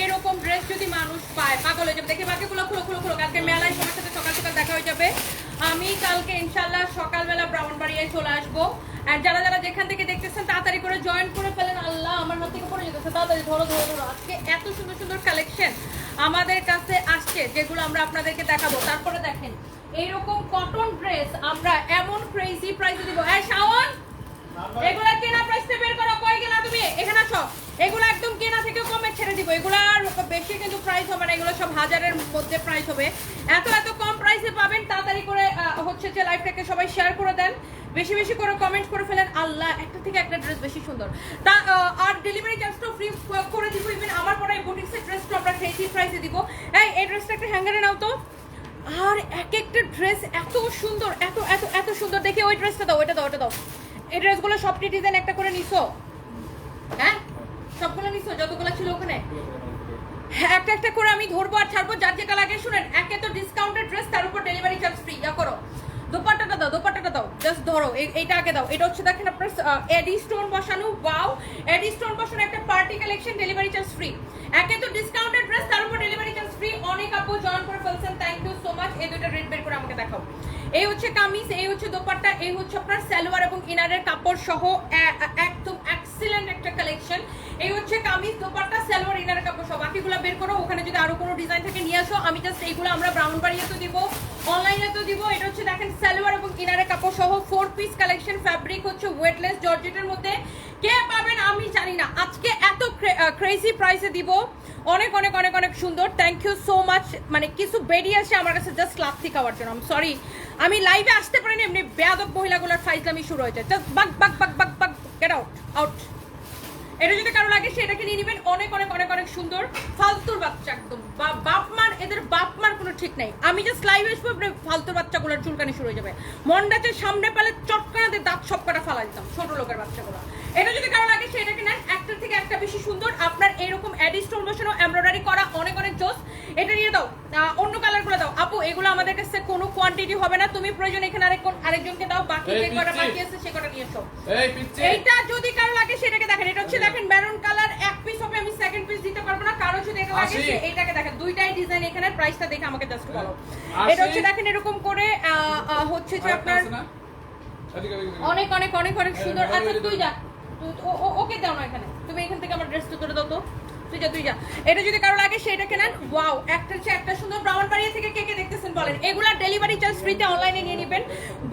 এরকম ড্রেস যদি মানুষ পায়, পাগল হয়ে যাবে। দেখে বাকিগুলো খুলো খুলো খুলো কালকে মেলায় সবার সাথে সকাল সকাল দেখা হয়ে যাবে। আমি কালকে ইনশাল্লাহ সকালবেলা ব্রাহ্মণবাড়িয়ায় চলে আসব। আর যারা যারা যেখান থেকে দেখতেছেন, তাড়াতাড়ি করে জয়েন করে ফেলেন। আল্লাহ, আমার হাত থেকে পড়ে যেতেছে। তাড়াতাড়ি ধরো ধরো ধরো। আজকে এত সুন্দর সুন্দর কালেকশন আমাদের কাছে আসছে, যেগুলো আমরা আপনাদেরকে দেখাবো। তারপরে দেখেন, এইরকম কটন ড্রেস আমরা এমন ক্রেজি প্রাইসে দিব। হ্যাঁ শাওন! এগুলা কেনা প্রাইসে বের করো। কই গেলা তুমি? এখানে আসো। এগুলো একদম কেনা থেকে কমে ছেড়ে দিব। এগুলো আর বেশি কিন্তু প্রাইস হবে না। এগুলো সব হাজারের মধ্যে প্রাইস হবে। এত এত কম প্রাইসে পাবেন, তাড়াতাড়ি করে হচ্ছে যে লাইভটাকে সবাই শেয়ার করে দেন। বেশি বেশি করে কমেন্ট করে ফেলেন। আল্লাহ, একটা থেকে একটা ড্রেস বেশি সুন্দর। তা আর ডেলিভারি চার্জটাও ফ্রি করে দিব। ইভেন আমার পরে বুটিক্সের ড্রেসটা আমরা ক্রেজি প্রাইসে দিব। এই এই ড্রেসটা একটা হ্যাঙ্গারে নাও তো। আর এক একটা ড্রেস এত সুন্দর, এত এত এত সুন্দর। দেখে ওই ড্রেসটা দাও, ওইটা দাও ওটা দাও। এই ড্রেসগুলো সবটি ডিজাইন একটা করে নিছো? হ্যাঁ? সবগুলো নিছো? যতগুলো ছিল ওখানে? হ্যাঁ একটা একটা করে আমি ধরবো আর ছাড়বো। যার যেটা লাগে, শুনেন, একে তো ডিসকাউন্টেড ড্রেস তার উপর ডেলিভারি চার্জ ফ্রি ইয়া করো। দোপাট্টাটা দাও দোপাট্টাটা দাও। জাস্ট ধরো, এই- এইটা আগে দাও। এটা হচ্ছে দেখেন আপনার এডি স্টোন বসানো। ওয়াও এডি স্টোন বসানো একটা party collection delivery charge free একে তো ডিসকাউন্টেড ড্রেস তার উপর ডেলিভারি চার্জ ফ্রি অনেক আপু জয়েন করে ফেলছেন থ্যাংক ইউ সো মাচ এই দুটো রেট বের করে আমাকে দেখাও। এই হচ্ছে কামিজ, এই হচ্ছে দোপাট্টা, এই হচ্ছে আপনার সালোয়ার এবং ইনারের কাপড় সহ একদম এক্সিলেন্ট একটা কালেকশন এই হচ্ছে কামিজ, দোপাট্টা, সালোয়ার, ইনারের কাপড় সহ। বাকিগুলো বের করো, ওখানে যদি আরও কোনো ডিজাইন থাকে, নিয়ে আসো। আমি জাস্ট এইগুলো আমরা ব্রাউন বাড়িয়ে তো দিব অনলাইনে তো দিব। এটা হচ্ছে দেখেন, সালোয়ার এবং ইনারের কাপড় সহ ফোর পিস কালেকশন ফ্যাব্রিক হচ্ছে ওয়েটলেস জর্জেটের মধ্যে। কে পাবেন আমি জানি না। আজকে এত ক্রেজি প্রাইসে দিব। অনেক অনেক অনেক অনেক সুন্দর। থ্যাংক ইউ সো মাচ মানে কিছু বেরিয়ে আসে আমার কাছে জাস্ট লাথি খাওয়ার জন্য। সরি আমি লাইভে আসতে পারিনি, এমনি বেয়াদব মহিলাগুলোর ফাইজলামি শুরু হয়েছে। জাস্ট বাক বাক বাক বাক বাক গেট আউট আউট এটা যদি কারও লাগে, সেটাকে নিয়ে নেবেন। অনেক অনেক অনেক অনেক সুন্দর। ফালতুর বাচ্চা একদম। বা- বাপ মার এদের বাপ মার কোনো ঠিক নাই। আমি জাস্ট লাইভ আসব আপনি ফালতুর বাচ্চাগুলোর চুলকানি শুরু হয়ে যাবে। মন্ডাতে সামনে পেলে চটকানাতে দাঁত সব কটা ফালা লোকের বাচ্চাগুলো। এটা যদি কারও লাগে সেটাকে নেন। একটার থেকে একটা বেশি সুন্দর। আপনার এরকম অ্যাডি স্টোন বসানো এমব্রয়ডারি করা অনেক অনেক জোস। এটা নিয়ে দাও। অন্য কালারগুলো দাও। আপু এগুলো আমাদের কাছে কোনো কোয়ান্টিটি হবে না। তুমি প্রয়োজন এখানে আরেক আরেকজনকে দাও। বাকি যে কটা বাকি আছে সে কটা নিয়ে এসো। এইটা যদি কারও লাগে সেটাকে দেখেন। এটা হচ্ছে দেখেন মেরুন কালার এক পিস হবে আমি সেকেন্ড পিস দিতে পারব না। কারও যদি এটা লাগে এইটাকে দেখেন। দুইটাই ডিজাইন এখানে। প্রাইসটা দেখে আমাকে জাস্ট বলো। এটা হচ্ছে দেখেন এরকম করে হচ্ছে যে আপনার অনেক অনেক অনেক অনেক সুন্দর। আচ্ছা তুই যা। ওকে দাও না এখানে। তুমি এখান থেকে আমার ড্রেসটা তুলে দাও তো। তুই যা তুই যা। এটা যদি কারও লাগে সেটাকে নেন ওয়াও একটা হচ্ছে একটা সুন্দর ব্রাউন বাড়িয়ে থেকে কে কে দেখতেছেন বলেন। এগুলা ডেলিভারি চার্জ ফ্রিতে অনলাইনে নিয়ে নেবেন।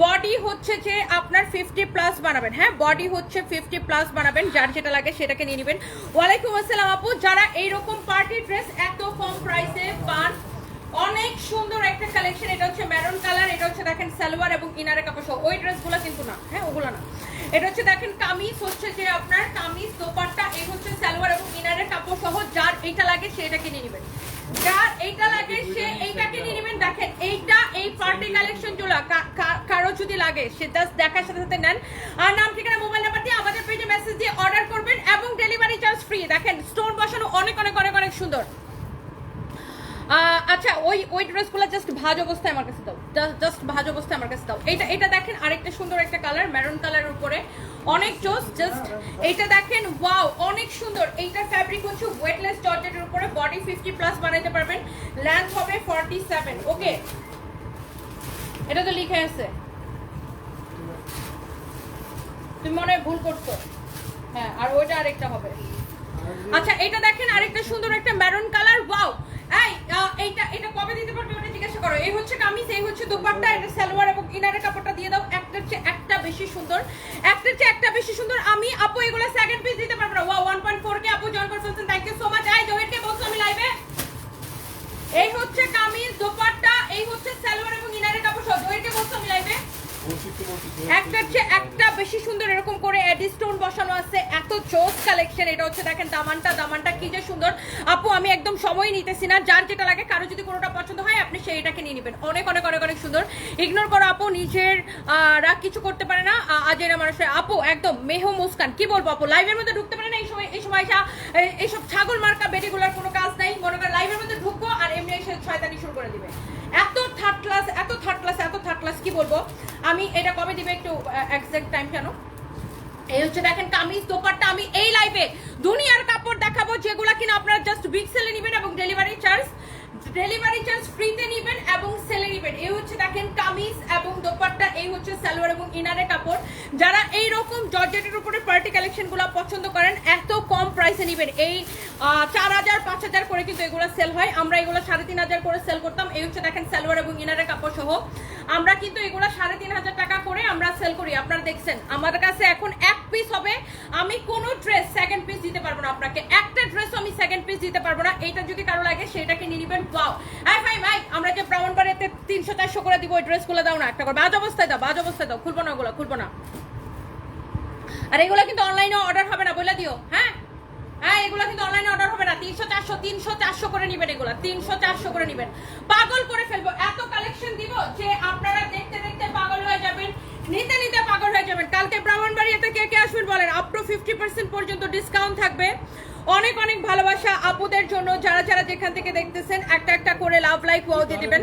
বডি হচ্ছে যে আপনার ফিফটি প্লাস বানাবেন হ্যাঁ? বডি হচ্ছে ফিফটি প্লাস বানাবেন, যার যেটা লাগে সেটাকে নিয়ে নেবেন। ওয়ালাইকুম আসসালাম আপু, যারা এইরকম পার্টি ড্রেস এত কম প্রাইসে পান, অনেক সুন্দর একটা কালেকশন এটা হচ্ছে মেরুন কালার এটা হচ্ছে দেখেন সালোয়ার এবং ইনারে কাপড় সহ। ওই ড্রেসগুলো কিন্তু না হ্যাঁ? ওগুলো না। এটা হচ্ছে দেখেন কামিজ হচ্ছে যে আপনার কামিজ দোপাট্টা এই হচ্ছে সালোয়ার এবং ইনারের কাপড় সহ যার এইটা লাগে সেটা কিনে নেবেন। যার এইটা লাগে সে এইটা কিনে নেবেন। দেখেন এইটা এই পার্টি কালেকশনগুলো কারও যদি লাগে সে জাস্ট দেখার সাথে সাথে নেন। আর নাম ঠিকানা মোবাইল নাম্বার দিয়ে আমাদের পেজে মেসেজ দিয়ে অর্ডার করবেন এবং ডেলিভারি চার্জ ফ্রি দেখেন স্টোন বসানো অনেক অনেক অনেক অনেক সুন্দর। আচ্ছা ওই ওই ড্রেসগুলো জাস্ট ভাজ অবস্থায় আমার কাছে দাও। জাস্ট ভাজ অবস্থায় আমার কাছে দাও। এইটা এটা দেখেন আরেকটা সুন্দর একটা কালার মেরুন কালারের উপরে। অনেক জোস জাস্ট এইটা দেখেন ওয়াও অনেক সুন্দর। এইটার ফ্যাব্রিক হচ্ছে ওয়েটলেস জর্জেটের উপরে বডি ফিফটি প্লাস বানাইতে পারবেন। লেন্থ হবে ফর্টি সেভেন ওকে এটা তো লিখে আছে। তুমি মনে হয় ভুল করছ। হ্যাঁ আর ওইটা আরেকটা হবে। আচ্ছা এটা দেখেন আরেকটা সুন্দর একটা মেরুন কালার ওয়াও এই এইটা, এটা কবে দিতে পারবে ওটা জিজ্ঞাসা করো। এই হচ্ছে কামিজ, এই হচ্ছে দুপাট্টা, এটা সালোয়ার এবং ইনারের কাপড়টা দিয়ে দাও। একটার চেয়ে একটা বেশি সুন্দর। একটার চেয়ে একটা বেশি সুন্দর। আমি, আপু, এগুলো সেকেন্ড পিস দিতে পারব না। ওয়ান পয়েন্ট ফোর কে আপু জয়েন করছেন থ্যাংক ইউ সো মাচ এই, জহিরকে বলছো আমি লাইভে এই হচ্ছে কামিজ, দোপাট্টা, এই হচ্ছে সালোয়ার এবং ইনারের কাপড় সহ। জহিরকে বলছো আমি লাইভে একটার চেয়ে একটা বেশি সুন্দর এরকম করে এডি স্টোন বসানো আছে, এত জোস কালেকশন এটা হচ্ছে দেখেন দামানটা দামানটা কি যে সুন্দর। আপু, আমি একদম সময় নিতেছি না, যার যেটা লাগে, কারও যদি কোনোটা পছন্দ হয়, আপনি সেইটাকে নিয়ে নেবেন। অনেক অনেক অনেক অনেক সুন্দর। ইগনোর করো আপু, নিজের রা কিছু করতে পারে না। আজের মানুষের আপু, একদম, মেহ মুস্কান, কি বলব আপু? লাইভের মধ্যে ঢুকতে পারে না, এই সময় এই সময় এইসব ছাগল মার্কা বেটিগুলোর কোনো কাজ নাই। মনে করেন লাইভের মধ্যে ঢুকবো, আর এমনি এসে শয়তানি শুরু করে দিবে। এত থার্ড ক্লাস এত থার্ড ক্লাস এত থার্ড ক্লাস কি বলব? আমি এটা কবে দিবে একটু এক্সাক্ট টাইম কেন? এই হচ্ছে দেখেন কামিজ দোকানটা আমি এই লাইভে দুনিয়ার কাপড় দেখাবো যেগুলো কিনা আপনারা জাস্ট বিগ সেলে নেবেন এবং ডেলিভারি চার্জ ডেলিভারি চার্জ ফ্রিতে নেবেন এবং সেলে নেবেন। এই হচ্ছে দেখেন কামিজ এবং দোপাট্টা, এই হচ্ছে সালোয়ার এবং ইনারের কাপড়। যারা এই রকম জর্জেটের উপরে পার্টি কালেকশনগুলো পছন্দ করেন, এত কম প্রাইসে নেবেন। এই চার হাজার, পাঁচ হাজার করে কিন্তু এগুলো সেল হয়। আমরা এগুলো সাড়ে তিন হাজার করে সেল করতাম। এই হচ্ছে দেখেন সালোয়ার এবং ইনারের কাপড় সহ। আমরা কিন্তু এগুলো সাড়ে তিন হাজার টাকা করে আমরা সেল করি। আপনারা দেখছেন আমাদের কাছে এখন এক পিস হবে। আমি কোনো ড্রেস সেকেন্ড পিস দিতে পারব না আপনাকে। একটা ড্রেস আমি সেকেন্ড পিস দিতে পারব না। এইটা যদি কারও লাগে সেটাকে নিয়ে নেবেন। ওয়াও হ্যাঁ ভাই ভাই আমরা যে ব্রাহ্মণবাড়িতে তিনশো, চারশো করে দিব? ওই ড্রেসগুলো দাও না, একটা করে। বাজ অবস্থায় দাও, বাজ অবস্থায় দাও। খুলবো না ওগুলো, খুলবো না। আর এগুলো কিন্তু অনলাইনে অর্ডার হবে না বলে দিও হ্যাঁ? হ্যাঁ এগুলো কিন্তু অনলাইনে অর্ডার হবে না। তিনশো, চারশো তিনশো, চারশো করে নেবেন এগুলো। তিনশো, চারশো করে নেবেন। পাগল করে ফেলব। এত কালেকশন দিব যে আপনারা দেখতে দেখতে পাগল হয়ে যাবেন, নিতে নিতে পাগল হয়ে যাবেন। কালকে ব্রাহ্মণবাড়িয়াতে কে কে আসবেন বলেন? আপ টু ফিফটি পার্সেন্ট পর্যন্ত ডিসকাউন্ট থাকবে। অনেক অনেক ভালোবাসা আপুদের জন্য। যারা যারা যেখান থেকে দেখতেছেন, একটা একটা করে লাভ লাইক ওয়াও দিয়ে দিবেন।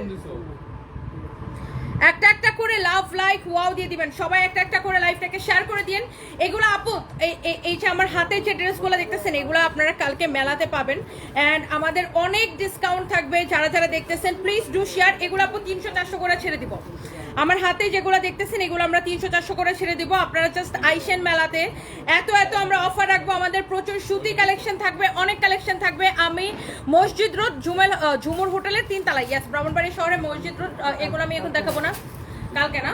একটা একটা করে লাভ লাইক ওয়াও দিয়ে দিবেন। সবাই একটা একটা করে লাইভটাকে শেয়ার করে দিন এগুলো আপু, এই- যে আমার হাতে যে ড্রেসগুলো দেখতেছেন, এগুলো আপনারা কালকে মেলাতে পাবেন। অ্যান্ড আমাদের অনেক ডিসকাউন্ট থাকবে। যারা যারা দেখতেছেন প্লিজ ডু শেয়ার এগুলো আপু তিনশো চারশো করে ছেড়ে দিব। আমার হাতে যেগুলো দেখতেছেন এগুলো আমরা তিনশো চারশো করে ছেড়ে দিব। আপনারা জাস্ট আইসেন মেলাতে। এত এত আমরা অফার রাখব। আমাদের প্রচুর সুতি কালেকশন থাকবে অনেক কালেকশন থাকবে। আমি মসজিদ রোড আহ, ঝুমুর হোটেলের তিনতলা ইয়াস ব্রাহ্মণবাড়ি শহরে মসজিদ রোড এগুলো আমি এখন দেখাবো না। কালকে না।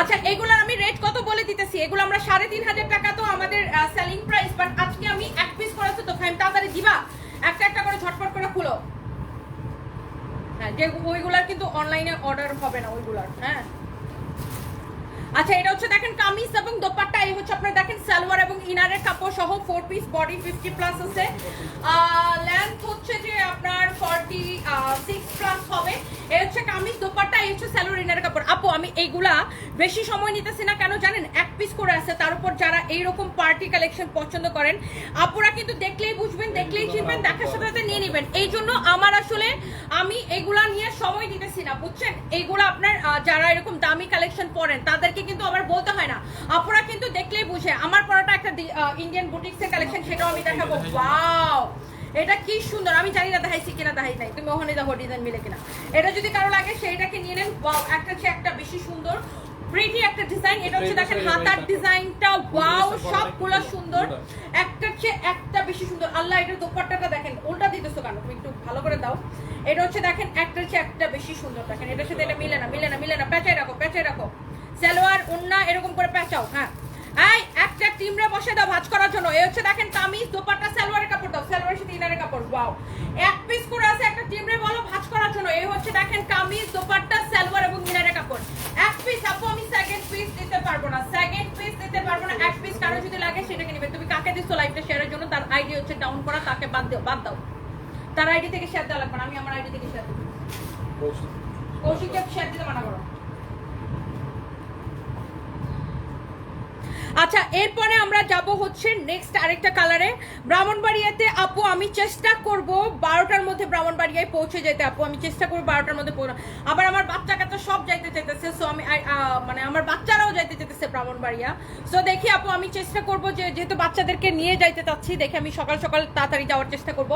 আচ্ছা এগুলোর আমি রেট কত বলে দিতেছি? এগুলো আমরা সাড়ে তিন হাজার টাকা তো আমাদের সেলিং প্রাইস বাট আজকে আমি এক পিস করেছি তো ফাইম তাড়াতাড়ি দিবা? একটা একটা করে ঝটপট করে খুলো। হ্যাঁ যে ওইগুলার কিন্তু অনলাইনে অর্ডার হবে না, ওইগুলার হ্যাঁ। আচ্ছা এটা হচ্ছে দেখেন কামিজ এবং দোপাট্টা, এই হচ্ছে আপনার দেখেন সালোয়ার এবং ইনারের কাপড় সহ four piece body fifty plus আছে এই হচ্ছে কামিজ দোপাট্টা এই হচ্ছে সালোয়ার ইনারের কাপড়। আপু আমি এইগুলা বেশি সময় নিতেছি না কেন জানেন? এক পিস করে আছে। তার উপর যারা এইরকম পার্টি কালেকশন পছন্দ করেন আপুরা কিন্তু দেখলেই বুঝবেন দেখলেই চিনবেন দেখার সাথে সাথে নিয়ে নেবেন। এই জন্য আমার আসলে আমি এগুলা নিয়ে সময় দিতেছি না বুঝছেন? এইগুলো আপনার যারা এরকম দামি কালেকশন পরেন তাদেরকে কিন্তু আবার বলতে হয় না। আপুরা কিন্তু দেখলেই বুঝে। আমার পরাটা একটা ইন্ডিয়ান বুটিক্সের কালেকশন সেটাও আমি দেখাবো। ওয়াও এটা কি সুন্দর আমি জানি না দেখাইছি কিনা দেখাই নাই। তুমি ওখানে দেখো ডিজাইন মিলে কিনা। এটা যদি কারও লাগে সেইটাকে নিয়ে নেন। একটা হচ্ছে একটা বেশি সুন্দর প্রিটি একটা ডিজাইন এটা হচ্ছে দেখেন হাতার ডিজাইনটা ওয়াও সবগুলো সুন্দর। একটা হচ্ছে একটা বেশি সুন্দর। আল্লাহ এটার দোপাট্টাটা দেখেন উল্টা দিতেছো কেন? তুমি একটু ভালো করে দাও। এটা হচ্ছে দেখেন একটা হচ্ছে একটা বেশি সুন্দর দেখেন। এটার সাথে এটা মিলে না মিলে না মিলে না। পেঁচাই রাখো পেঁচাই রাখো। সালোয়ার ওন্না এরকম করে পেঁচাও হ্যাঁ। এই টিমরে বসে দাও ভাঁজ করার জন্য। এই হচ্ছে দেখেন কামিজ দোপাট্টা সালোয়ারের কাপড় দাও। সালোয়ারের সাথে ইনারের কাপড় ওয়াও এক পিস করে আছে একটা টিমরে বলো ভাঁজ করার জন্য। এই হচ্ছে দেখেন কামিজ দোপাট্টা সালোয়ার এবং ইনারের কাপড়। এক পিস আপু আমি সেকেন্ড পিস দিতে পারব না। সেকেন্ড পিস দিতে পারব না। এক পিস কারও যদি লাগে সেটাকে নেবে তুমি কাকে দিচ্ছ লাইভটা শেয়ারের জন্য? তার আইডি হচ্ছে ডাউন করা তাকে বাদ দাও বাদ দাও। তার আইডি থেকে শেয়ার দেওয়া লাগবে না। আমি আমার আইডি থেকে শেয়ার দেবো। কৌশিককে শেয়ার দিতে মানা করো। আচ্ছা এরপরে আমরা যাব হচ্ছে নেক্সট আরেকটা কালারে ব্রাহ্মণবাড়িয়াতে আপু, আমি চেষ্টা করব বারোটার মধ্যে ব্রাহ্মণবাড়িয়ায় পৌঁছে যেতে। আপু, আমি চেষ্টা করব বারোটার মধ্যে আবার আমার বাচ্চা কাচ্চা সব যাইতে চাইতেছে সো আমি মানে আমার বাচ্চারাও যাইতে চাইতেছে ব্রাহ্মণবাড়িয়া। সো দেখি আপু, আমি চেষ্টা করব যে, যেহেতু বাচ্চাদেরকে নিয়ে যাইতে চাচ্ছি, দেখে আমি সকাল সকাল তাড়াতাড়ি যাওয়ার চেষ্টা করব।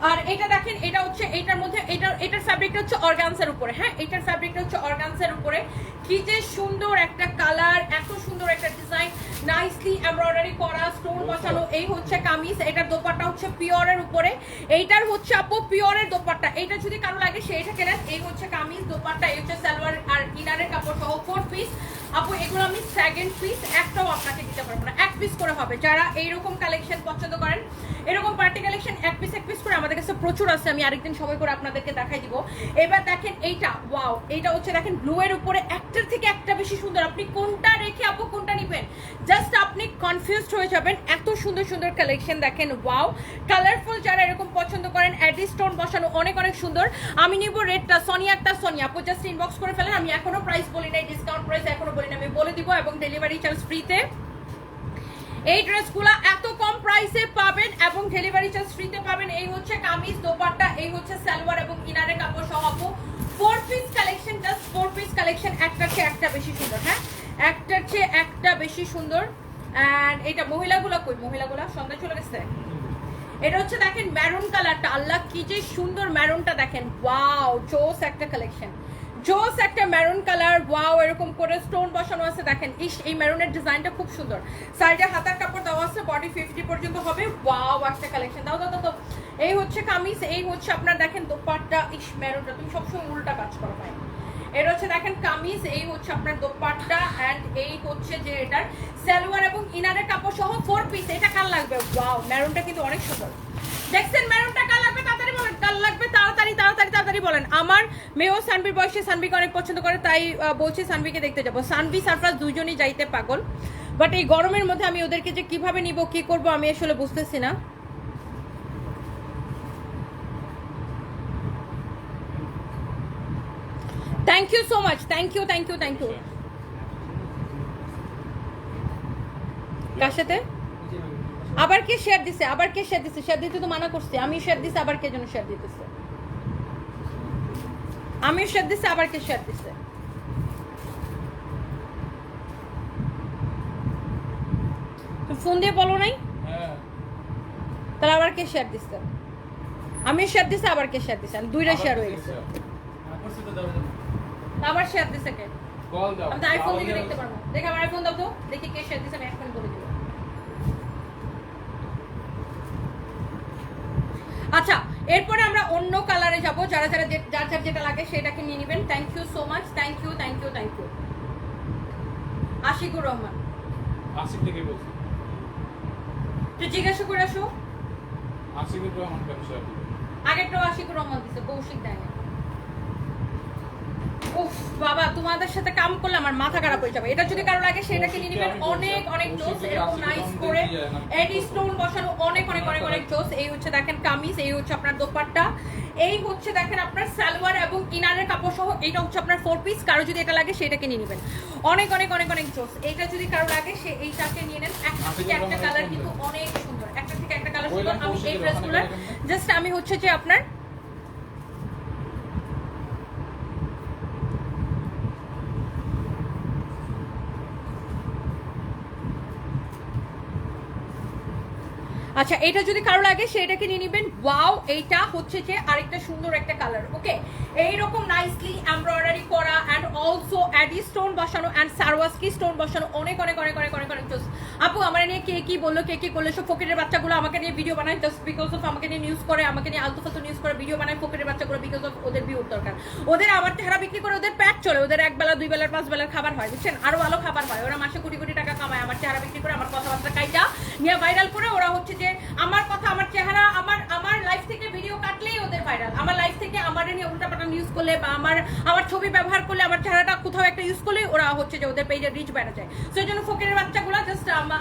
আর এটা দেখেন, এটা হচ্ছে, এটার মধ্যে, এটার এটার ফ্যাব্রিকটা হচ্ছে অর্গানসের উপরে হ্যাঁ? এটার ফ্যাব্রিকটা হচ্ছে অর্গানসের উপরে। কি যে সুন্দর একটা কালার এত সুন্দর একটা ডিজাইন নাইসলি এমব্রয়ডারি করা স্টোন বসানো, এই হচ্ছে কামিজ, এটার দোপাট্টা হচ্ছে পিওরের উপরে। এইটার হচ্ছে আপু পিওরের দোপাট্টা। এইটা যদি কারও লাগে সেইটা কেনেন, এই হচ্ছে কামিজ, দোপাট্টা, এই হচ্ছে সালোয়ার আর ইনারের কাপড় সহ ফোর পিস আপু, এগুলো আমি সেকেন্ড পিস একটাও আপনাকে দিতে পারব না। এক পিস করে হবে। যারা এইরকম কালেকশন পছন্দ করেন, এরকম পার্টি কালেকশন এক পিস এক পিস করে আমাদের কাছে প্রচুর আছে। আমি আরেকদিন সবাই করে আপনাদেরকে দেখাই দিব। এবার দেখেন এইটা ওয়াও এইটা হচ্ছে দেখেন ব্লু এর উপরে একটার থেকে একটা বেশি সুন্দর। আপনি কোনটা রেখে আপু কোনটা নিবেন? জাস্ট আপনি কনফিউজড হয়ে যাবেন। এত সুন্দর সুন্দর কালেকশন দেখেন ওয়াও কালারফুল যারা এরকম পছন্দ করেন অ্যাডি স্টোন বসানো অনেক অনেক সুন্দর। আমি নিব রেডটা সোনিয়া একটা সোনিয়া আপু জাস্ট ইনবক্স করে ফেলেন। আমি এখনও প্রাইস বলি নাই ডিসকাউন্ট প্রাইস এখনও বলি না আমি বলে দিব এবং ডেলিভারি চার্জ ফ্রিতে এই ড্রেসগুলো এত কম প্রাইসে পাবেন এবং ডেলিভারি চার্জ ফ্রিতে পাবেন। এই হচ্ছে কামিজ, দোপাট্টা, এই হচ্ছে সালোয়ার এবং ইনারে কাপড় সহ four piece collection just four piece collection একটা চেয়ে একটা বেশি সুন্দর হ্যাঁ? একটার চেয়ে একটা বেশি সুন্দর। অ্যান্ড এটা মহিলাগুলো কই? মহিলাগুলো সন্ধ্যা চলে গেছে? এটা হচ্ছে দেখেন ম্যারুন কালারটা আল্লাহ কি যে সুন্দর ম্যারুনটা দেখেন। ওয়াও জোস একটা কালেকশন জোস একটা ম্যারুন কালার ওয়াও এরকম করে স্টোন বসানো আছে, দেখেন, ইস, এই ম্যারুনের ডিজাইনটা খুব সুন্দর। হাতার কাপড় দেওয়া আছে বডি ফিফটি পর্যন্ত হবে ওয়াও একটা কালেকশন দাও দাও দাও। এই হচ্ছে কামিজ, এই হচ্ছে আপনার, দেখেন ইস ম্যারুনটা তুমি সবসময় উল্টা কাজ করো ভাই। হচ্ছে, দেখেন, কামিজ, এই হচ্ছে আপনার দোপাট্টা অ্যান্ড এই হচ্ছে যে এটার সালোয়ার এবং ইনারের কাপড় সহ ফোর পিস এটা কাল লাগবে? ওয়াও ম্যারুনটা কিন্তু অনেক সুন্দর। দেখছেন ম্যারুনটা কাল লাগবে? তাড়াতাড়ি বলেন কাল লাগবে তাড়াতাড়ি তাড়াতাড়ি বলেন, আমার মেয়েও সানবির বয়সে সানবিকে অনেক পছন্দ করে, তাই বলছি সানবিকে দেখতে যাব। সানবি সারফরাজ দুজনই যাইতে পাগল। বাট এই গরমের মধ্যে আমি ওদেরকে যে কীভাবে নিব, কি করব, আমি আসলে বুঝতেছি না। Thank you so much thank you thank you thank you কার সাথে? আবার কে শেয়ার দিছে, আবার কে শেয়ার দিছে? শেয়ার দিতে তো মানা করছে, আমি শেয়ার দিছি, আবার কে যেন শেয়ার দিতেছে? আমি শেয়ার দিছে আবার কে শেয়ার দিছে? ফোন দিয়ে বলো নাই? হ্যাঁ। তাহলে আবার কে শেয়ার দিছে? আমি শেয়ার দিছে আবার কে শেয়ার দিছে? দুইটা শেয়ার হয়ে গেছে। আবার শেয়ার দিছে কে? কল দাও। আমি আইফোন থেকে দেখতে পারব। দেখে আমার আইফোন দাও তো। দেখি কে শেয়ার দিছে আমি এখন বলে দিব। আচ্ছা এরপরে আমরা অন্য কালারে যাব যারা যারা যার যার যেটা লাগে সেটাকে নিয়ে নেবেন। Thank you so much thank you thank you thank you Ashiqur Rahman. Ashiq থেকে বলছি। তুই জিজ্ঞাসা করে আসো। আশিকুর রহমান কেন স্যার আগেরটাও আশিকুর রহমান দিছে কৌশিক দেয় বাবা তোমাদের সাথে কাম করলে আমার মাথা খারাপ হয়ে যাবে। এটা যদি কারও লাগে সেটাকে নিয়ে নেবেন। অনেক অনেক জোস এরকম নাইস করে এডি স্টোন বসানো অনেক অনেক অনেক অনেক জোস। এই হচ্ছে দেখেন কামিজ এই হচ্ছে আপনার দোপাট্টা। এই হচ্ছে দেখেন আপনার সালোয়ার এবং ইনারের কাপড় সহ এইটা হচ্ছে আপনার ফোর পিস কারও যদি এটা লাগে সেটাকে নিয়ে নেবেন। অনেক অনেক অনেক অনেক জোস। এইটা যদি কারও লাগে সে এইটাকে নিয়ে নেন। একটা থেকে একটা কালার কিন্তু অনেক সুন্দর। একটা থেকে একটা কালার সুন্দর। আমি এই ড্রেসগুলো জাস্ট আমি হচ্ছে যে আপনার আচ্ছা এটা যদি কারও লাগে সেটাকে নিয়ে নেবেন। ওয়াও, এইটা হচ্ছে যে আরেকটা সুন্দর একটা কালার, ওকে? এইরকম নাইসলি এমব্রয়ডারি করা অ্যান্ড অলসো অ্যাডি স্টোন বসানো অ্যান্ড সারওয়াস্কি স্টোন বসানো অনেক অনেক অনেক অনেক অনেক অনেক আপু, আমার নিয়ে কে কি বলল, কে কি করল, সব ফকিরের বাচ্চাগুলো আমাকে নিয়ে ভিডিও বানায় জাস্ট বিকজ অফ আমাকে নিয়ে নিউজ করে, আমাকে নিয়ে আলতু ফালতু নিউজ করে ভিডিও বানায় ফকিরের বাচ্চাগুলো বিকজ অফ ওদের ভিউর দরকার। ওদের আমার চেহারা বিক্রি করে, ওদের প্যাক চলে, ওদের এক বেলা দুই বেলার পাঁচ বেলার খাবার হয়, বুঝছেন? আরও ভালো খাবার হয়, ওরা মাসে কোটি কোটি কামায় আমার চেহারা বিক্রি করে, আমার কথাবার্তা কাইটা নিয়ে ভাইরাল করে ওরা হচ্ছে যে আমার কথা, আমার চেহারা, আমার আমার লাইফ থেকে ভিডিও কাটলেই ওদের ভাইরাল আমার লাইফ থেকে আমার নিয়ে উল্টা পাটান নিউজ করলে বা আমার আমার ছবি ব্যবহার করলে, আমার চেহারাটা কোথাও একটা ইউজ করলে ওরা হচ্ছে যে ওদের পেজে রিচ বেড়ে যায়। সেই জন্য ফকিরের জাস্ট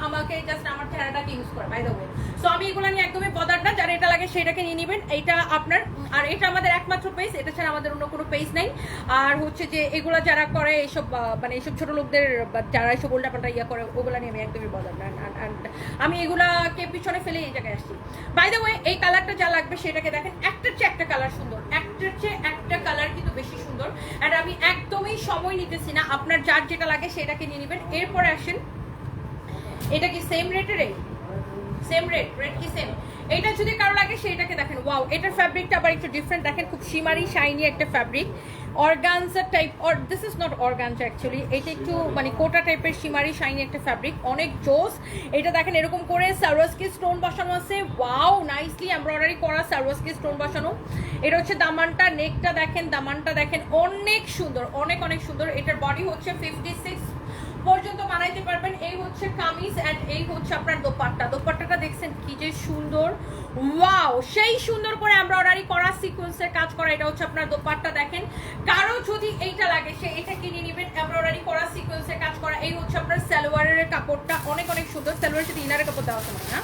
আমাকে জাস্ট আমার চেহারাটাকে ইউজ করে বাই দ্য ওয়ে সো আমি এগুলো নিয়ে একদমই বদার না, যারা এটা লাগে সেটাকে নিয়ে নেবেন। এইটা আপনার, আর এটা আমাদের একমাত্র পেজ এটা ছাড়া আমাদের অন্য কোনো পেজ নাই। আর হচ্ছে যে এগুলো যারা করে এইসব মানে এইসব ছোট লোকদের যারা এইসব উল্টাপাল্টা ইয়া করে, ওগুলো নিয়ে আমি একদমই বদার না। আমি এগুলাকে পিছনে ফেলে এই জায়গায় আসছি। বাই দ্য ওয়ে এই কালারটা যা লাগবে সেটাকে দেখেন একটার চেয়ে একটা কালার সুন্দর একটার চেয়ে একটা কালার কিন্তু বেশি সুন্দর। আর আমি একদমই সময় নিতেছি না, আপনার যার যেটা লাগে সেটাকে নিয়ে নেবেন। এরপরে আসেন এটা কি সেম রেটের এই? সেম রেট রেট কি সেম এটা যদি কারও লাগে, সেইটাকে দেখেন ওয়াও এটার ফ্যাব্রিকটা আবার একটু ডিফারেন্ট দেখেন, খুব শিমারি শাইনি একটা fabric organza type or this is not organza actually এটা একটু মানে কোটা টাইপের শিমারি শাইনি একটা ফ্যাব্রিক অনেক জোস, এটা দেখেন, এরকম করে সারোয়াসকি স্টোন বসানো আছে ওয়াও নাইসলি এমব্রয়ডারি করা সারোয়াসকি স্টোন বসানো, এটা হচ্ছে দামানটা নেকটা দেখেন, দামানটা দেখেন, অনেক সুন্দর, অনেক অনেক সুন্দর, এটার বডি হচ্ছে ফিফটি সিক্স পর্যন্ত বানাইতে পারবেন। এই হচ্ছে কামিজ এন্ড এই হচ্ছে আপনার দোপাট্টা। দোপাট্টাটা দেখছেন কি যে সুন্দর। ওয়াও সেই সুন্দর করে এমব্রয়ডারি করা সিকোয়েন্সের কাজ করা। এটা হচ্ছে আপনার দোপাট্টা দেখেন। কারও যদি এইটা লাগে সে এটা কিনে নেবেন। এমব্রয়ডারি করা সিকোয়েন্সের কাজ করা। এই হচ্ছে আপনার সালোয়ারের কাপড়টা। অনেক অনেক সুন্দর। সালোয়ারের সাথে ইনারের কাপড় দেওয়া আছে মনে না?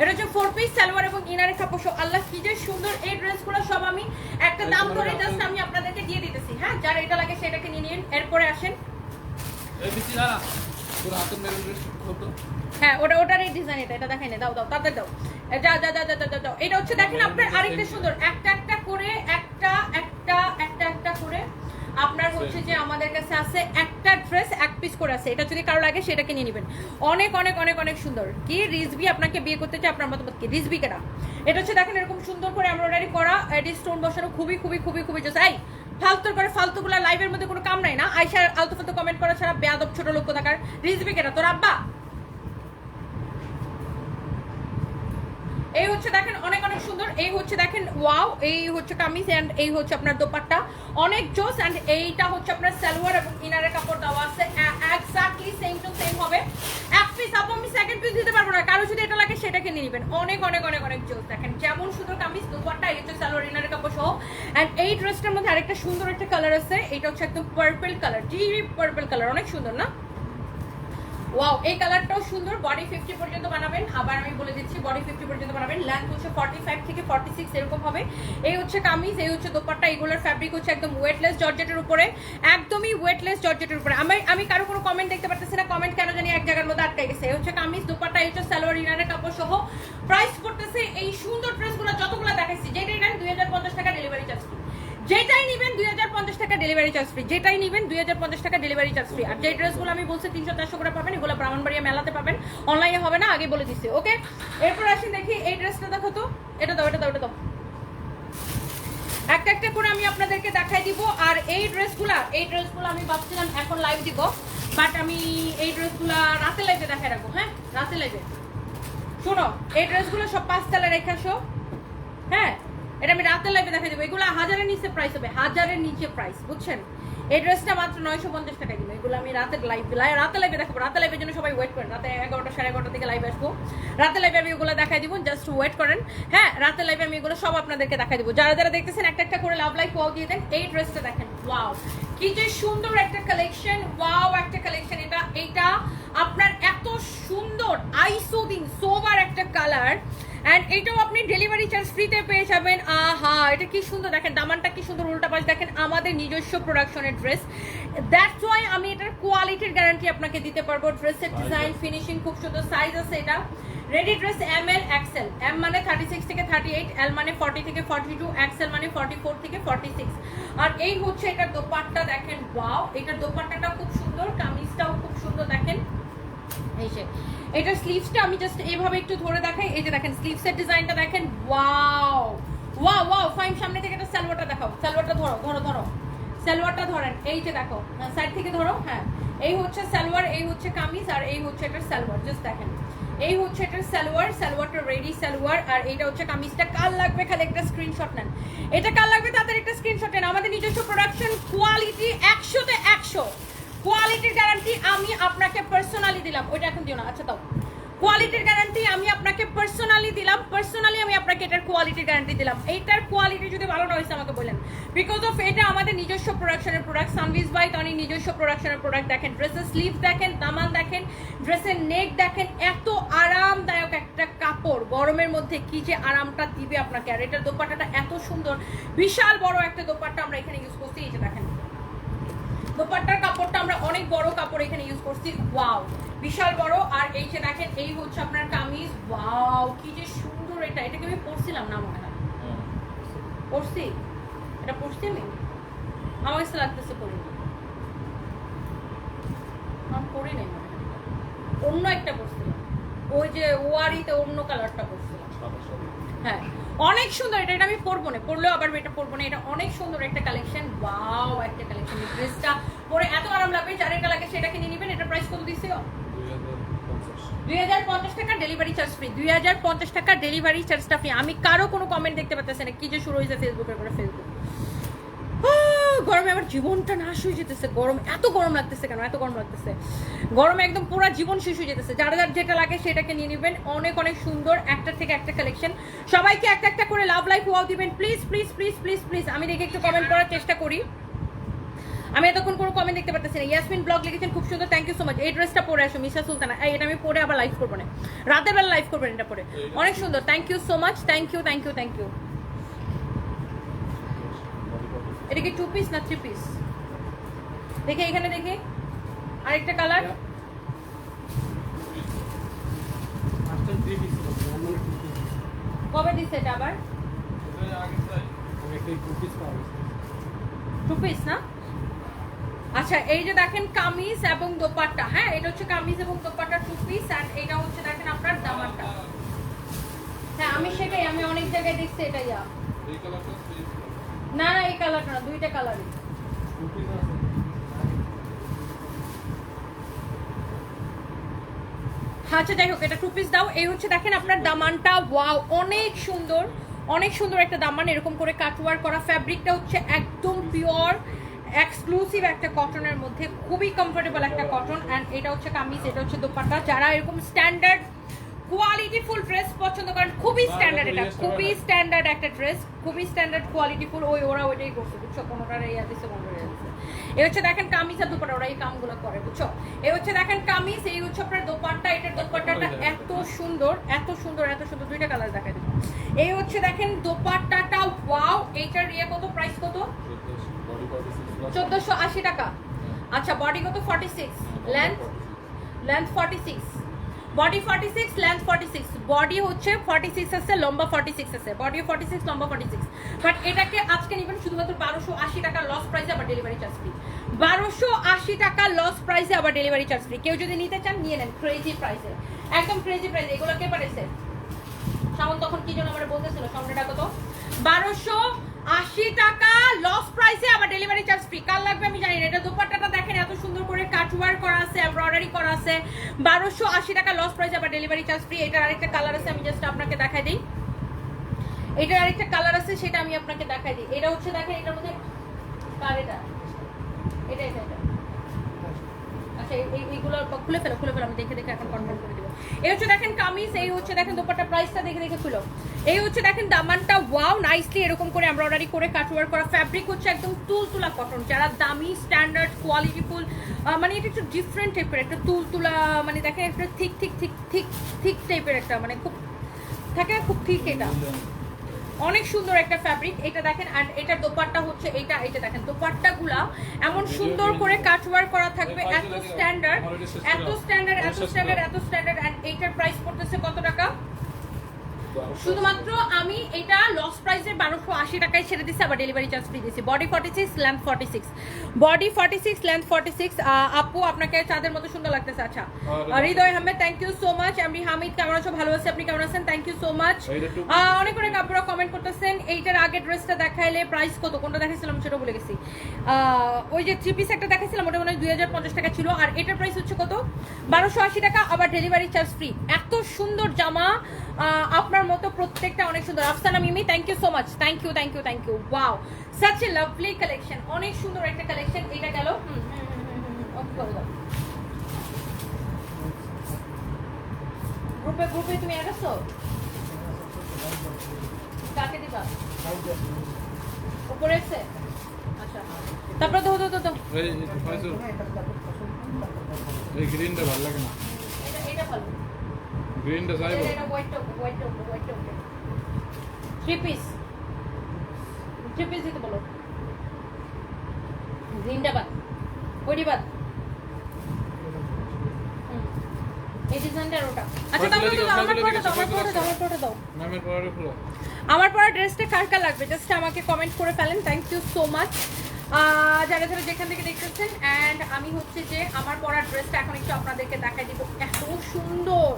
এটা হচ্ছে ফোর পিস সালোয়ার এবং ইনারের কাপড়। সহ আল্লাহ কি যে সুন্দর এই ড্রেসগুলো সব আমি একটা দাম ধরে জাস্ট আমি আপনাদেরকে দিয়ে দিতেছি। হ্যাঁ যার এটা লাগে সেটাকে নিয়ে নিন। এরপরে আসেন। হ্যাঁ ওটা ওটার এই ডিজাইন এটা এটা দেখাই না দাও দাও দাও। এ, যা যা যা যা যা, যা, দাও এটা হচ্ছে দেখেন আপনার আরেকটা সুন্দর একটা একটা করে একটা একটা একটা একটা করে। আপনার হচ্ছে যে আমাদের কাছে আছে একটা ড্রেস এক পিস করে আছে। এটা যদি কারও লাগে সেটাকে নিয়ে নেবেন। অনেক অনেক অনেক অনেক সুন্দর। কি রিজবি আপনাকে বিয়ে করতে চাই আপনার মতামত কি? রিজবি কেনা। এটা হচ্ছে দেখেন এরকম সুন্দর করে এমব্রয়ডারি করা এডি স্টোন বসানো খুবই খুবই খুবই খুবই জোস। এই ফালতুর করে ফালতুগুলা লাইভের মধ্যে কোনো কাম নাই না। আয়সার আলতু ফালতু কমেন্ট করা ছাড়া বেয়াদব ছোট লোক কোথাকার? রিজবি কেটা, তোর আব্বা? এই হচ্ছে দেখেন অনেক অনেক সুন্দর। এই হচ্ছে দেখেন ওয়াও এই হচ্ছে কামিজ এন্ড এই হচ্ছে আপনার দোপাট্টা। অনেক জোস এন্ড এইটা হচ্ছে আপনার সালোয়ার এবং ইনারের কাপড় দেওয়া আছে। এক্স্যাক্টলি সেম টু সেম হবে। এক পিস আপ, আমি সেকেন্ড পিস দিতে পারব না। কারও যদি এটা লাগে সেটাকে নিয়ে নেবেন। অনেক অনেক অনেক অনেক জোস। দেখেন, যেমন সুন্দর কামিজ, দোপাট্টা, এই হচ্ছে সালোয়ার, ইনারের কাপড় সহ। এন্ড এই ড্রেসটার মধ্যে আরেকটা সুন্দর একটা কালার আছে। এটা হচ্ছে একদম purple colour deep purple colour অনেক সুন্দর না? ওয়াও এই কালারটাও সুন্দর। বডি ফিফটি পর্যন্ত বানাবেন। আবার আমি বলে দিচ্ছি বডি ফিফটি পর্যন্ত বানাবেন। লেন্থ হচ্ছে ফর্টি ফাইভ থেকে ফর্টি সিক্স এরকম হবে। এই হচ্ছে কামিজ, এই হচ্ছে দোপাট্টা, এগুলোর ফ্যাব্রিক হচ্ছে একদম ওয়েটলেস জর্জেটের উপরে। একদমই ওয়েটলেস জর্জেটের উপরে। আমি আমি কারও কোনো কমেন্ট দেখতে পারতেছি না। কমেন্ট কেন জানি এক জায়গার মধ্যে আটকে গেছে। এই হচ্ছে কামিজ, দোপাট্টা, এই হচ্ছে সালোয়ার, ইনারের কাপড় সহ। প্রাইস করতেছে এই সুন্দর ড্রেসগুলো যতগুলো দেখাইছি, যেটাই নেন দুই হাজার পঞ্চাশ টাকা ডেলিভারি চার্জ যেটাই নিবেন দুই হাজার পঞ্চাশ টাকা ডেলিভারি চার্জ ফ্রি যেটাই নিবেন দুই হাজার পঞ্চাশ টাকা ডেলিভারি চার্জ ফ্রি আর যে ড্রেসগুলো আমি বলছি, তিনশো চারশো করে পাবেন, এগুলো ব্রাহ্মণবাড়িয়া মেলাতে পাবেন। অনলাইনে হবে না, আগে বলে দিচ্ছি ওকে এরপর আসি দেখি, এই ড্রেসটা দেখো তো, এটা দাও এটা দাও এটা দাও। একটা একটা করে আমি আপনাদেরকে দেখাই দিব, আর এই ড্রেসগুলা এই ড্রেসগুলো আমি ভাবছিলাম এখন লাইভ দিব বাট আমি এই ড্রেসগুলা রাতে লাইভে দেখাই রাখব হ্যাঁ? রাতে লাইভে শোনো, এই ড্রেসগুলো সব পাঁচ তালে রেখে আসো হ্যাঁ? এটা আমি রাতের লাইভে দেখা দেবো। এগুলো হাজারের নিচে প্রাইস হবে, হাজারের নিচে প্রাইস বুঝছেন? এই ড্রেসটা মাত্র নয়শো পঞ্চাশ টাকা দিবে এগুলো আমি রাতের লাইভ রাতে লাইভে দেখাবো। রাতে লাইভের জন্য সবাই ওয়েট করেন। রাতে এগারোটা সাড়ে এগারোটা থেকে লাইভ আসব। রাতে লাইভে আমি এগুলো দেখাই দিব জাস্ট ওয়েট করেন। হ্যাঁ রাতে লাইভে আমি এগুলো সব আপনাদেরকে দেখাই দিব। যারা যারা দেখতেছেন একটা একটা করে লাভ লাইভ ওয়াও দিয়ে দেন, এই ড্রেসটা দেখেন ওয়াও কি যে সুন্দর একটা কালেকশন ওয়াও একটা কালেকশন এটা এটা আপনার এত সুন্দর আইসোদিন সোবার একটা কালার অ্যান্ড এটাও আপনি ডেলিভারি চার্জ ফ্রিতে পেয়ে যাবেন। আহা এটা কি সুন্দর। দেখেন দামানটা কি সুন্দর উল্টা পাশ দেখেন আমাদের নিজস্ব প্রোডাকশনের ড্রেস দ্যাটস ওয়াই আমি এটার কোয়ালিটির গ্যারান্টি আপনাকে দিতে পারব। ড্রেসের ডিজাইন ফিনিশিং খুব সুন্দর। সাইজ আছে এটা। Ready dress M L XL M মানে থার্টি সিক্স থেকে থার্টি এইট এল মানে ফর্টি থেকে ফর্টি টু এক্সেল মানে ফর্টি ফোর থেকে ফর্টি সিক্স আর এই হচ্ছে এটার দোপাট্টা দেখেন ওয়াও এটার দোপাট্টাটাও খুব সুন্দর কামিজটাও খুব সুন্দর দেখেন। এই যে এটার স্লিভসটা আমি জাস্ট এইভাবে একটু ধরে দেখাই। এই যে দেখেন স্লিভসের ডিজাইনটা দেখেন। ওয়াও ওয়াও ওয়াও ফাইন সামনে থেকে একটা সালোয়ারটা দেখাও। সালোয়ারটা ধরো ধরো ধরো। সালোয়ারটা ধরেন, এই যে দেখো সাইড থেকে ধরো হ্যাঁ। এই হচ্ছে সালোয়ার, এই হচ্ছে কামিজ, আর এই হচ্ছে এটার সালোয়ার জাস্ট দেখেন। এই হচ্ছে এটার সালোয়ার, সালোয়ারটা রেডি সালোয়ার, আর এইটা হচ্ছে কামিজটা। কাল লাগবে খালি একটা স্ক্রিনশট নেন। এটা কাল লাগবে তাদের একটা স্ক্রিনশট নেন। আমাদের নিজস্ব প্রোডাকশন কোয়ালিটি একশোতে একশো। কোয়ালিটির গ্যারান্টি আমি আপনাকে পার্সোনালি দিলাম। ওইটা এখন দিও না আচ্ছা দাও। কোয়ালিটির গ্যারান্টি আমি আপনাকে পার্সোনালি দিলাম পার্সোনালি আমি আপনাকে এটার কোয়ালিটির গ্যারান্টি দিলাম। এইটার কোয়ালিটি যদি ভালো না হয়েছে আমাকে বললেন বিকজ অফ এটা আমাদের নিজস্ব প্রোডাকশনের প্রোডাক্ট সানভিস বাইট অনেক নিজস্ব প্রোডাকশনের প্রোডাক্ট দেখেন। ড্রেসের স্লিভ দেখেন দামান দেখেন ড্রেসের নেক দেখেন, এত আরামদায়ক একটা কাপড় গরমের মধ্যে কি যে আরামটা দিবে আপনাকে। আর এটার দোপাট্টাটা এত সুন্দর, বিশাল বড় একটা দোপাট্টা আমরা এখানে ইউজ করছি। এই যে দেখেন। দোপাট্টার কাপড়টা আমরা অনেক বড় কাপড় এখানে ইউজ করছি। ওয়াও বিশাল বড়। আর এই যে দেখেন এই হচ্ছে আপনার কামিজ। ওয়াও কি যে সুন্দর এটা। এটাকে আমি পরছিলাম না মনে হয়। পরছি? এটা পরছি আমি? আমার কাছে লাগতেছে পরিনি। আমি পরি নাই মনে অন্য একটা পরছিলাম। ওই যে ওয়ারিতে অন্য কালারটা পরছিলাম। হ্যাঁ। অনেক সুন্দর, এটা এটা আমি পরবো না, পরলেও আবার এটা পরবো না, এটা অনেক সুন্দর একটা কালেকশন ওয়াও একটা কালেকশন ড্রেসটা পরে এত আরাম লাগবে, যার এটা লাগে সেটা কিনে নেবেন, এটা প্রাইস কত দিছে দুই হাজার পঞ্চাশ টাকা ডেলিভারি চার্জ ফ্রি দুই হাজার পঞ্চাশ টাকা ডেলিভারি চার্জটা ফ্রি আমি কারও কোনো কমেন্ট দেখতে পাচ্ছি না, কি যে শুরু হয়েছে ফেসবুকের পরে ফেসবুক গরমে আমার জীবনটা নাশ হয়ে যেতেছে। গরম, এত গরম লাগতেছে কেন? এত গরম লাগতেছে। গরমে একদম পুরো জীবন শেষ হয়ে যেতেছে। যার যার যেটা লাগে সেটাকে নিয়ে নেবেন। অনেক অনেক সুন্দর একটা থেকে একটা কালেকশন সবাইকে একটা একটা করে লাভ লাইফ ওয়াও দিবেন। Please please please please please আমি দেখে একটু কমেন্ট করার চেষ্টা করি। আমি এতক্ষণ কোনো কমেন্ট দেখতে পাচ্ছি না। ইয়াসমিন ব্লগ লিখেছেন, খুব সুন্দর। থ্যাংক ইউ সো মাচ এই ড্রেসটা পরে আসো, মিশা সুলতানা। এটা আমি পরে আবার লাইভ করব না। রাতের বেলা লাইভ করবেন এটা পরে। অনেক সুন্দর। Thank you so much thank you thank you thank you এটা কি টু পিস না থ্রি পিস দেখে এখানে দেখে। আরেকটা কালার কবে দিচ্ছে এটা আবার? টু পিস না? আচ্ছা এই যে দেখেন কামিজ এবং দোপাট্টা হ্যাঁ? এটা হচ্ছে কামিজ এবং দোপাট্টা টু পিস অ্যান্ড এটা হচ্ছে দেখেন আপনার দামানটা হ্যাঁ আমি সেটাই আমি অনেক জায়গায় দেখছি এটাই আ। না না, এই কালারটা না, দুইটা কালারই। আচ্ছা যাই হোক, এটা টু পিস দাও। এই হচ্ছে, দেখেন আপনার দামানটা। ওয়াও অনেক সুন্দর অনেক সুন্দর একটা দামান, এরকম করে কাটওয়ার করা ফ্যাব্রিকটা হচ্ছে একদম পিওর এক্সক্লুসিভ একটা কটনের মধ্যে। খুবই কমফোর্টেবল একটা কটন অ্যান্ড এটা হচ্ছে কামিজ, এটা হচ্ছে দোপাট্টা। যারা এরকম স্ট্যান্ডার্ড কোয়ালিটিফুল ড্রেস পছন্দ করেন খুবই স্ট্যান্ডার্ড এটা খুবই স্ট্যান্ডার্ড একটা ড্রেস খুবই স্ট্যান্ডার্ড কোয়ালিটিফুল ওই ওরা ওইটাই করছে বুঝছ? কোনোটার ইয়া ইয়া দিচ্ছে এই হচ্ছে দেখেন কামিজ আর দোপাট্টা ওরা এই কামগুলো করে বুঝছ? এই হচ্ছে দেখেন কামিজ এই হচ্ছে আপনার দোপাট্টা এটার দোপাট্টাটা এত সুন্দর এত সুন্দর এত সুন্দর দুইটা কালার দেখাই দেবো এই হচ্ছে দেখেন দোপাট্টাটা ওয়াও এইটার ইয়ে কত প্রাইস কত? চোদ্দোশো আশি টাকা। আচ্ছা বডি কত? Forty six length length forty six body forty six length forty six body হচ্ছে ফর্টি সিক্স আছে, লম্বা ফর্টি সিক্স আছে। বডি ফর্টি সিক্স লম্বা ফর্টি সিক্স বাট এটাকে আজকে নেবেন শুধুমাত্র বারোশো আশি টাকা লস প্রাইসে আবার ডেলিভারি চার্জ ফ্রি বারোশো আশি টাকা লস প্রাইসে আবার ডেলিভারি চার্জ ফ্রি কেউ যদি নিতে চান, নিয়ে নেন ক্রেজি প্রাইসে একদম ক্রেজি প্রাইসে এগুলো কে পারেছে সামন তখন কি জন্য আমার বলতেছিল? সামনেটা কত? বারোশো আশি টাকা লস প্রাইসে আবার ডেলিভারি চার্জ ফ্রি কার লাগবে, আমি জানি না। এটা দোপাট্টাটা দেখেন, এত সুন্দর করে কাটওয়ার করা আছে এমব্রয়ডারি করা আছে। বারোশো আশি টাকা লস প্রাইসে আবার ডেলিভারি চার্জ ফ্রি এটার আরেকটা কালার আছে, আমি জাস্ট আপনাকে দেখাই দিই। এটার আরেকটা কালার আছে, সেটা আমি আপনাকে দেখাই দিই। এটা হচ্ছে, দেখেন, এটার মধ্যে, কার এটা? এটা এটা এটা। আচ্ছা এই- এই- এইগুলো খুলে ফেলো খুলে ফেলো দেখে দেখে এখন কনফার্ম করে এই হচ্ছে দেখেন কামিজ, এই হচ্ছে দেখেন দোপাট্টা প্রাইসটা দেখে দেখে খুলো। এই হচ্ছে দেখেন দামানটা ওয়াও নাইসলি এরকম করে এমব্রয়ডারি করে কাটওয়ার করা ফ্যাব্রিক হচ্ছে একদম তুলতুলা কটন যারা দামি স্ট্যান্ডার্ড কোয়ালিটিফুল মানে এটা একটু ডিফারেন্ট টাইপের একটা তুলতুলা মানে দেখেন একটা ঠিক ঠিক ঠিক ঠিক ঠিক টাইপের একটা মানে খুব থাকে, খুব ঠিক এটা। অনেক সুন্দর একটা ফ্যাব্রিক এটা দেখেন আর এটার দোপাট্টা হচ্ছে এটা এটা দেখেন দোপাট্টাগুলা এমন সুন্দর করে কাটওয়ার করা থাকবে এত স্ট্যান্ডার্ড এত স্ট্যান্ডার্ড এত স্ট্যান্ডার্ড এত স্ট্যান্ডার্ড এন্ড এইটার প্রাইস পড়তেছে কত টাকা? শুধুমাত্র আমি এটা লস প্রাইসের বারোশো আশি টাকায় ছেড়ে দিচ্ছি আবার ডেলিভারি চার্জ ফ্রি দিচ্ছি body forty six length forty six body forty six length forty six আপু আপনাকে চাঁদের মতো সুন্দর লাগতেছে। আচ্ছা Hriday Ahmed thank you so much আমি হামিদ কেমন আছো? ভালো আছি আপনি কেমন আছেন? থ্যাংক ইউ সো মাচ অনেক অনেক আপনারা কমেন্ট করতেছেন এইটার আগে ড্রেসটা দেখাইলে প্রাইস কত? কোনটা দেখাইছিলাম সেটা বলে গেছি। ওই যে থ্রি পিস একটা দেখাইছিলাম ওটা মনে হয় দুই হাজার পঞ্চাশ টাকা ছিল। আর এটার প্রাইস হচ্ছে কত? বারোশো আশি টাকা আবার ডেলিভারি চার্জ ফ্রি এত সুন্দর জামা আপনার মতো প্রত্যেকটা অনেক সুন্দর Afsana Mimi thank you so much thank you thank you thank you wow such a lovely collection অনেক সুন্দর একটা কালেকশন এটা গেল গ্রুপে গ্রুপে তুমি অ্যাড কাকে দিবা উপরে এসে আচ্ছা তারপরে দাও এই ফাইজুল এই গ্রিনটা ভালো লাগে না এটা এটা ভালো গ্রিনটা চাইব? থ্রি পিস থ্রি পিস দিতে বলো। বাদ। ওইটি বাদ। আচ্ছা খুলো। আমার পরা ড্রেসটা কার কার লাগবে? জাস্ট আমাকে কমেন্ট করে ফেলেন। থ্যাংক ইউ সো মাচ যারা যারা যেখান থেকে দেখতেছেন অ্যান্ড আমি হচ্ছে যে আমার পরা ড্রেসটা এখন একটু আপনাদেরকে দেখাই দিব। এত সুন্দর।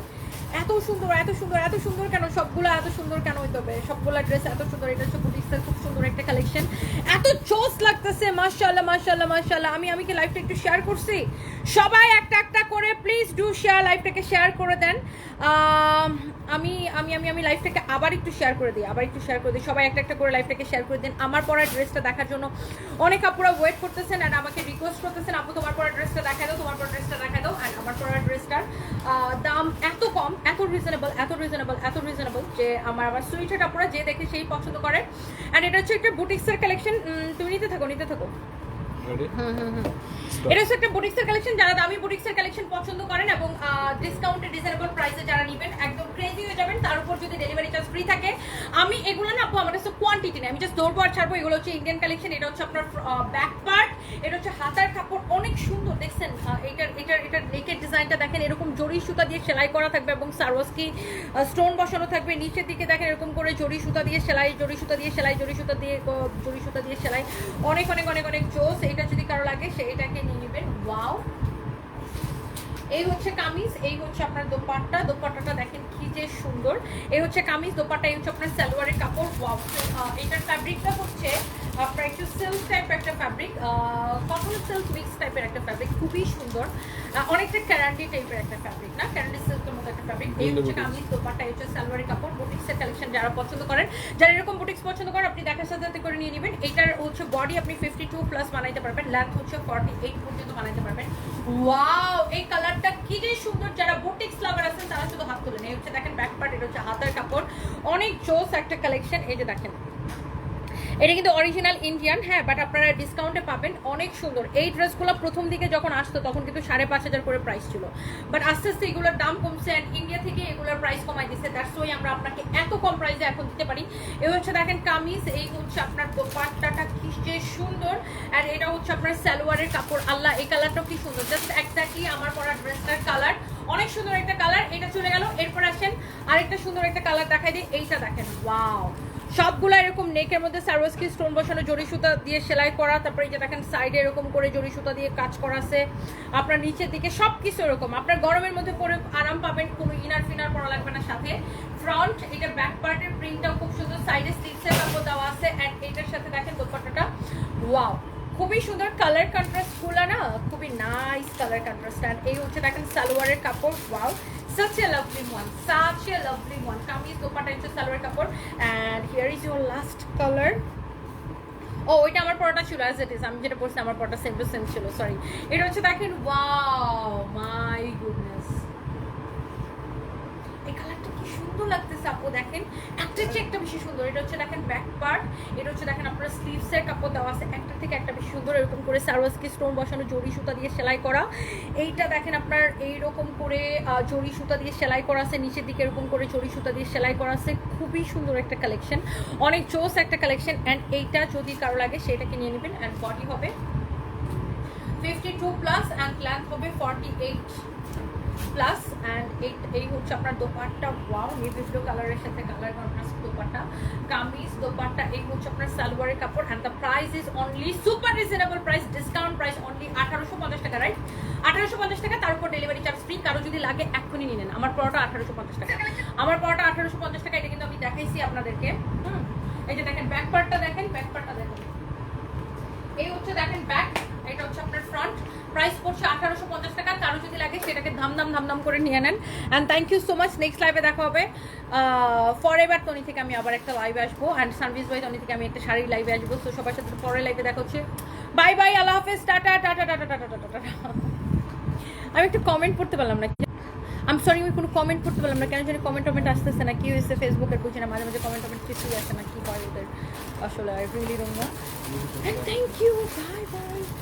এত সুন্দর এত সুন্দর এত সুন্দর কেন? সবগুলো এত সুন্দর কেন হইতে হবে সবগুলো ড্রেস এত সুন্দর, এটা হচ্ছে খুব সুন্দর একটা কালেকশন এত চোস লাগতেছে, মাশাআল্লাহ মাশাআল্লাহ মাশাআল্লাহ। আমি আমি কি লাইভটা একটু শেয়ার করছি? সবাই একটা একটা করে প্লিজ ডু শেয়ার লাইভটাকে শেয়ার করে দেন। আম, আমি আমি আমি লাইফটাকে আবার একটু শেয়ার করে দিই আবার একটু শেয়ার করে দিই। সবাই একটা একটা করে লাইফটাকে শেয়ার করে দিন। আমার পরা ড্রেসটা দেখার জন্য অনেক আপুরা ওয়েট করতেছেন অ্যান্ড আমাকে রিকোয়েস্ট করতেছেন আপু তোমার পরা ড্রেসটা দেখা দাও তোমার পরা ড্রেসটা দেখা দাও অ্যান্ড আমার পরা ড্রেসটার দাম এত কম এত রিজনেবল এত রিজনেবল এত রিজনেবল যে আমার আমার সুইটের আপুরা যে দেখে সেই পছন্দ করে। অ্যান্ড এটা হচ্ছে একটা বুটিক্সের কালেকশন তুমি নিতে থাকো নিতে থাকো। রেডি এটা হচ্ছে একটা বুটিক্সের কালেকশন যারা দামি বুটিক্সের কালেকশন পছন্দ করেন এবং ডিসকাউন্টে ডিজাইনেবল প্রাইসে যারা নেবেন একদম ক্রেজি হয়ে যাবেন। তার উপর যদি ডেলিভারি চার্জ ফ্রি থাকে আমি এগুলো না আপু আমার কাছে কোয়ান্টিটি নেই। আমি জাস্ট ধরবো আর ছাড়বো। এগুলো হচ্ছে ইন্ডিয়ান কালেকশন এটা হচ্ছে আপনার ব্যাক পার্ট এটা হচ্ছে হাতার কাপড় অনেক সুন্দর দেখছেন? দেখেন এরকম জরি সুতা দিয়ে সেলাই করা থাকবে এবং সারোয়াসকি স্টোন বসানো থাকবে। নিচের দিকে দেখেন এরকম করে জরি সুতা দিয়ে সেলাই, জরি সুতা দিয়ে সেলাই, জরি সুতা দিয়ে জরি সুতা দিয়ে সেলাই। অনেক অনেক অনেক অনেক জোস। এটা যদি কারও লাগে, সে এটাকে নিয়ে নেবেন। ওয়াও! এই হচ্ছে কামিজ, এই হচ্ছে আপনার দোপাট্টা। দোপাট্টাটা দেখেন কি যে সুন্দর। এই হচ্ছে কামিজ, দোপাট্টা, এই হচ্ছে আপনার সালোয়ারের কাপড়। এটার ফ্যাব্রিকটা হচ্ছে আপনার একটু সিল্ক টাইপ একটা ফ্যাব্রিক কটন সিল্ক মিক্স টাইপের একটা ফ্যাব্রিক খুবই সুন্দর। অনেকটা ক্যারান্ডি টাইপের একটা ফ্যাব্রিক না? ক্যারান্ডি সিল্কের মতো একটা ফ্যাব্রিক এই হচ্ছে কামিজ দোপাট্টা এই হচ্ছে সালোয়ারের কাপড়। বুটিক্সের কালেকশন যারা পছন্দ করেন যারা এরকম বুটিক্স পছন্দ করেন আপনি দেখার সাথে সাথে করে নিয়ে নেবেন। এটার হচ্ছে বডি আপনি ফিফটি টু প্লাস বানাইতে পারবেন লেন্থ হচ্ছে ফর্টি এইট পর্যন্ত বানাইতে পারবেন। ওয়াও এই কালারটা কি যে সুন্দর। যারা বুটিক্স লাভার আছেন তারা শুধু হাত তুলেন এই হচ্ছে দেখেন ব্যাক পার্ট এটা হচ্ছে হাতের কাপড়। অনেক জোস একটা কালেকশন এই যে দেখেন এটা কিন্তু অরিজিনাল ইন্ডিয়ান হ্যাঁ বাট আপনারা ডিসকাউন্টে পাবেন। অনেক সুন্দর। এই ড্রেসগুলো প্রথম দিকে যখন আসতো, তখন কিন্তু সাড়ে পাঁচ হাজার করে প্রাইস ছিল। বাট আস্তে আস্তে এগুলোর দাম কমছে অ্যান্ড ইন্ডিয়া থেকে এগুলোর প্রাইস কমাই দিচ্ছে দ্যাটস ওই আমরা আপনাকে এত কম প্রাইসে এখন দিতে পারি। এ হচ্ছে দেখেন কামিজ, এই হচ্ছে আপনার দোপাট্টাটা কি যে সুন্দর। আর এটা হচ্ছে আপনার সালোয়ারের কাপড়। আল্লাহ, এই কালারটাও কি সুন্দর। জাস্ট এক্স্যাক্টলি আমার পরা ড্রেসটার কালার অনেক সুন্দর একটা কালার এটা চলে গেল। এরপর আসেন আরেকটা সুন্দর একটা কালার দেখাই দিই। এইটা দেখেন। ওয়াও সবগুলো এরকম নেকের মধ্যে সার্ভাসকি স্টোন বসানো জরি সুতা দিয়ে সেলাই করা, তারপরে যে দেখেন সাইডে এরকম করে জরি সুতা দিয়ে কাজ করা আছে আপনার নিচের দিকে সব কিছু এরকম। আপনার গরমের মধ্যে পরে আরাম পাবেন, কোনো ইনার ফিনার পরা লাগবে না সাথে। ফ্রন্ট এটা ব্যাক পার্টের প্রিন্টটাও খুব সুন্দর সাইডে স্লিপসের কাপড় দেওয়া আছে অ্যান্ড এইটার সাথে দেখেন দোপাট্টাটা। ওয়াও খুবই সুন্দর কালার কন্ট্রাস্টগুলো না খুবই নাইস কালার কন্ট্রাস্ট অ্যান্ড এই হচ্ছে দেখেন সালোয়ারের কাপড় wow such a lovely one, such a lovely one. Kameez dupatta হচ্ছে সালোয়ার কাপড় and here is your last colour ও ওইটা আমার পরোটা ছিল অ্যাজ ইট ইজ আমি যেটা পড়ছি আমার পরোটা সেম টু সেম ছিল সরি এটা হচ্ছে দেখেন ওয়াও মাই গুডনেস সুন্দর লাগতেছে আপু, দেখেন। একটা চেয়ে একটা বেশি সুন্দর। এটা হচ্ছে দেখেন ব্যাক পার্ট এটা হচ্ছে দেখেন আপনার স্লিভসের কাপড় দেওয়া আছে। একটা থেকে একটা বেশি সুন্দর, এরকম করে সারওয়াসকি স্টোন বসানো জরি সুতা দিয়ে সেলাই করা। এইটা দেখেন আপনার এইরকম করে জরি সুতা দিয়ে সেলাই করা আছে। নিচের দিকে এরকম করে জরি সুতা দিয়ে সেলাই করা আছে। খুবই সুন্দর একটা কালেকশন অনেক চোস একটা কালেকশন অ্যান্ড এইটা যদি কারও লাগে, সেটাকে নিয়ে নেবেন। অ্যান্ড বডি হবে fifty two plus and length হবে ফর্টি এইট প্লাস অ্যান্ড এই হচ্ছে আপনার দোপাট্টা ওয়াও নেভি ব্লু কালারের সাথে কালার কন্ট্রাস্ট দোপাট্টা। কামিজ, দোপাট্টা, এই হচ্ছে আপনার সালোয়ারের কাপড় and the price is only super reasonable price discount price only আঠারোশো পঞ্চাশ টাকা রাইট আঠারোশো পঞ্চাশ টাকা, তার উপর ডেলিভারি চার্জ ফ্রি কারও যদি লাগে, এক্ষুনি নিয়ে নেন। আমার পরোটা আঠারোশো পঞ্চাশ টাকা। আমার পরোটা আঠারোশো পঞ্চাশ টাকা, এটা কিন্তু আমি দেখাইছি আপনাদেরকে। হুম, এই যে দেখেন ব্যাক পার্টটা দেখেন ব্যাক পার্টটা দেখেন। এই হচ্ছে দেখেন ব্যাক এটা হচ্ছে আপনার ফ্রন্ট প্রাইস পড়ছে আঠারোশো পঞ্চাশ টাকা কারও যদি লাগে সেটাকে ধাম ধাম ধাম ধাম করে নিয়ে নেন and thank you so much next লাইভে দেখা হবে ফর এবার তনি থেকে আমি আবার একটা লাইভে আসব অ্যান্ড সার্ভিস বাই তনি থেকে আমি একটা শাড়ির লাইভে আসব তো সবার সাথে পরের লাইভে দেখা হচ্ছে বাই বাই আল্লাহ হাফেজ tata tata tata tata tata tata আমি একটু কমেন্ট পড়তে পারলাম না আমি সরি আমি কোনো কমেন্ট করতে পারলাম না কেন জানি কমেন্ট টমেন্ট আসতেছে না কি হয়েছে ফেসবুকের বুঝি না মাঝে মাঝে কমেন্ট টমেন্ট কিছুই আসে না কি হয় ওদের আসলে I really don't know thank you bye bye